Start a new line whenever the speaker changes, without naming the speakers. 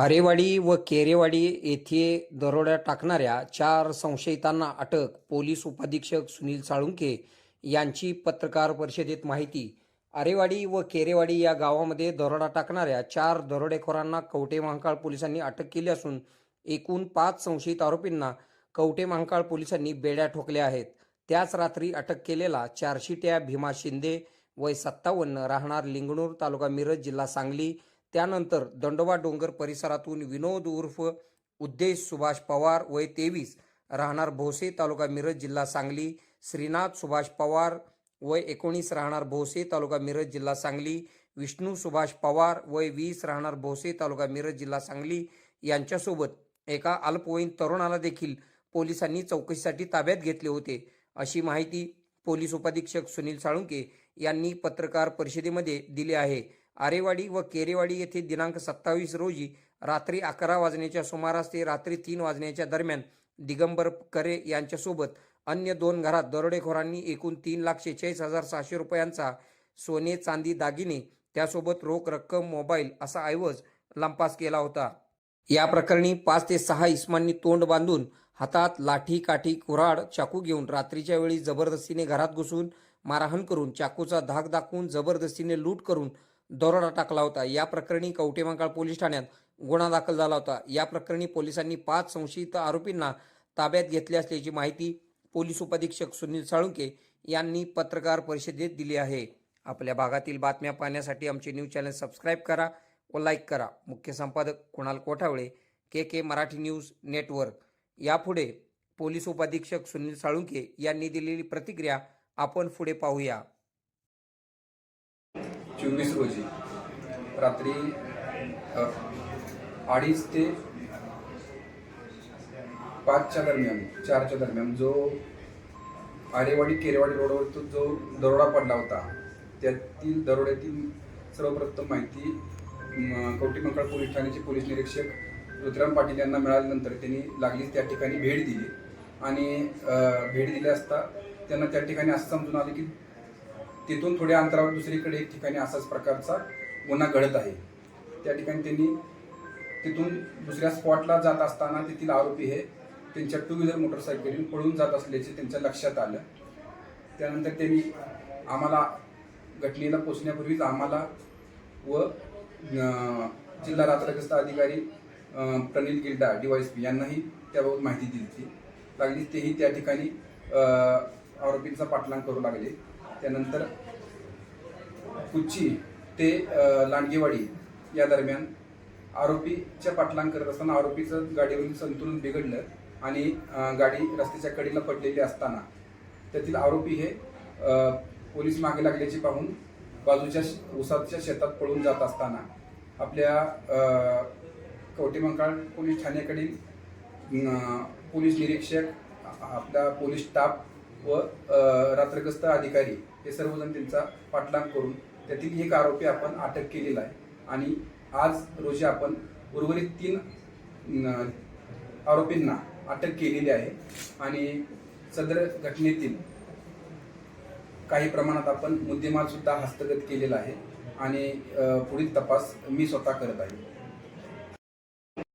आरेवाडी व केरेवाडी येथे दरोडा टाकणाऱ्या चार संशयितांना अटक पोलीस उपाधीक्षक सुनील साळुंके यांची पत्रकार परिषदेत माहिती. आरेवाडी व केरेवाडी या गावामध्ये दरोडा टाकणाऱ्या चार दरोडेखोरांना कवटे महाकाळ पोलिसांनी अटक केली असून एकूण पाच संशयित आरोपींना कवटे महाकाळ पोलिसांनी बेड्या ठोकल्या आहेत. त्याच रात्री अटक केलेला चारशिट्या भीमा शिंदे वय सत्तावन्न राहणार लिंगणूर तालुका मिरज जिल्हा सांगली त्यानंतर दंडोबा डोंगर परिसरातून विनोद उर्फ उद्देश सुभाष पवार वय तेवीस राहणार भोसे तालुका मिरज जिल्हा सांगली. श्रीनाथ सुभाष पवार वय एकोणीस राहणार भोसे तालुका मिरज जिल्हा सांगली. विष्णू सुभाष पवार वय वीस राहणार भोसे तालुका मिरज जिल्हा सांगली. यांच्यासोबत एका अल्पवयीन तरुणाला देखील पोलिसांनी चौकशीसाठी ताब्यात घेतले होते. अशी माहिती पोलीस उपाधीक्षक सुनील साळुंके यांनी पत्रकार परिषदेमध्ये दिली आहे. आरेवाडी व केरेवाडी येथे दिनांक सत्तावीस रोजी रात्री अकरा वाजण्याच्या सुमारास ते रात्री तीन वाजण्याच्या दरम्यान दिगंबर करे यांच्यासोबत अन्य दोन घरात दरोडेखोरांनी एकूण तीन लाख शेहेचाळीस हजार सहाशे रुपयांचा सोने चांदी दागिने त्यासोबत रोख रक्कम मोबाईल असा ऐवज लंपास केला होता. या प्रकरणी पाच ते सहा इस्मांनी तोंड बांधून हातात लाठी काठी कुऱ्हाड चाकू घेऊन रात्रीच्या वेळी जबरदस्तीने घरात घुसून मारहाण करून चाकूचा धाक दाखवून जबरदस्तीने लूट करून दरोडा टाकला होता. या प्रकरणी कवटेमंकाळ पोलीस ठाण्यात गुन्हा दाखल झाला होता. या प्रकरणी पोलिसांनी पाच संशयित आरोपींना ताब्यात घेतले असल्याची माहिती पोलीस उपाधीक्षक सुनील साळुंके यांनी पत्रकार परिषदेत दिली आहे. आपल्या भागातील बातम्या पाहण्यासाठी आमचे न्यूज चॅनल सबस्क्राईब करा व लाईक करा. मुख्य संपादक Kunal Kothavale K K Marathi news network. यापुढे पोलीस उपाधीक्षक सुनील साळुंके यांनी दिलेली प्रतिक्रिया आपण पुढे पाहूया.
चोवीस रोजी रात्री अडीच ते पाचच्या दरम्यान चारच्या दरम्यान जो आरेवाडी केरेवाडी रोडवर तो जो दरोडा पडला होता त्यातील दरोड्यातील सर्वप्रथम माहिती म, पोलीस ठाण्याचे पोलीस निरीक्षक रुद्राम पाटील यांना मिळाल्यानंतर त्यांनी लागलीच त्या ठिकाणी भेट दिली. आणि भेट दिली असता त्यांना त्या ठिकाणी असं समजून आलं की तिथून थोड्या अंतरावर दुसरीकडे एक ठिकाणी असाच प्रकारचा गुन्हा घडत आहे. त्या ठिकाणी त्यांनी तिथून दुसऱ्या स्पॉटला जात असताना तेथील आरोपी हे त्यांच्या टू व्हीलर मोटरसायकलीन पळून जात असल्याचे त्यांच्या लक्षात आलं. त्यानंतर त्यांनी आम्हाला घटनेला पोचण्यापूर्वीच आम्हाला व जिल्हा रात्रग्रस्त अधिकारी अं, प्रणिल गिल्डा डीवायसपी यांनाही त्याबाबत माहिती दिली होती. लागली तेही त्या ठिकाणी आरोपींचा पाठलाग करू लागले. त्यानंतर कुच्ची ते लांडगेवाडी या दरम्यान आरोपीच्या पाठलाग करत असताना आरोपीचं गाडीवरील संतुलन बिघडलं आणि गाडी रस्त्याच्या कडीला पडलेली असताना त्यातील आरोपी हे पोलीस मागे लागल्याचे पाहून बाजूच्या उसाच्या शेतात पळून जात असताना आपल्या अ, कवटेमंकाळ पोलीस ठाण्याकडील पोलीस निरीक्षक आपला पोलीस स्टाफ व रात्रग्रस्त अधिकारी हे सर्वजण त्यांचा पाठलाग करून त्यातील एक आरोपी आपण अटक केलेला आहे. आणि आज रोजी आपण उर्वरित तीन आरोपींना अटक केलेली आहे. आणि सदर घटनेतील काही प्रमाणात आपण मुद्देमाल सुद्धा हस्तगत केलेला आहे. आणि पुढील तपास मी स्वतः करत आहे.